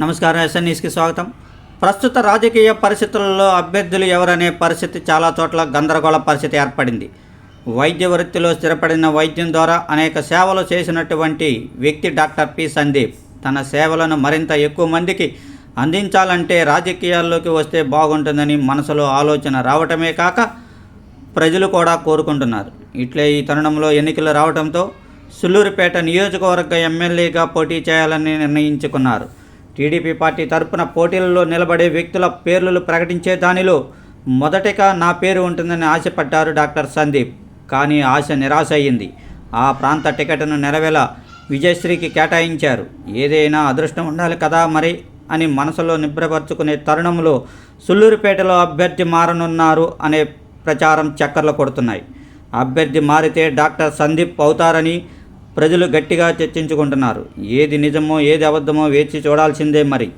నమస్కారం ఎస్ఎన్ఈస్కి స్వాగతం. ప్రస్తుత రాజకీయ పరిస్థితులలో అభ్యర్థులు ఎవరనే పరిస్థితి చాలా చోట్ల గందరగోళ పరిస్థితి ఏర్పడింది. వైద్య వృత్తిలో స్థిరపడిన వైద్యం ద్వారా అనేక సేవలు చేసినటువంటి వ్యక్తి డాక్టర్ పి. సందీప్. తన సేవలను మరింత ఎక్కువ మందికి అందించాలంటే రాజకీయాల్లోకి వస్తే బాగుంటుందని మనసులో ఆలోచన రావటమే కాక ప్రజలు కూడా కోరుకుంటున్నారు. ఇట్లే ఈ తరుణంలో ఎన్నికలు రావడంతో సుల్లూరుపేట నియోజకవర్గ ఎమ్మెల్యేగా పోటీ చేయాలని నిర్ణయించుకున్నారు. టీడీపీ పార్టీ తరపున పోటీలలో నిలబడే వ్యక్తుల పేర్లు ప్రకటించే దానిలో మొదటిగా నా పేరు ఉంటుందని ఆశపడ్డారు డాక్టర్ సందీప్. కానీ ఆశ నిరాశ అయ్యింది. ఆ ప్రాంత టికెట్ను నెలవేళ విజయశ్రీకి కేటాయించారు. ఏదైనా అదృష్టం ఉండాలి కదా మరి అని మనసులో నిబ్రపరుచుకునే తరుణంలో సుల్లూరుపేటలో అభ్యర్థి మారనున్నారు అనే ప్రచారం చక్కర్లు కొడుతున్నాయి. అభ్యర్థి మారితే డాక్టర్ సందీప్ అవుతారని ప్రజలు గట్టిగా చర్చించుకుంటున్నారు. ఏది నిజమో ఏది అబద్ధమో వేచి చూడాల్సిందే మరి.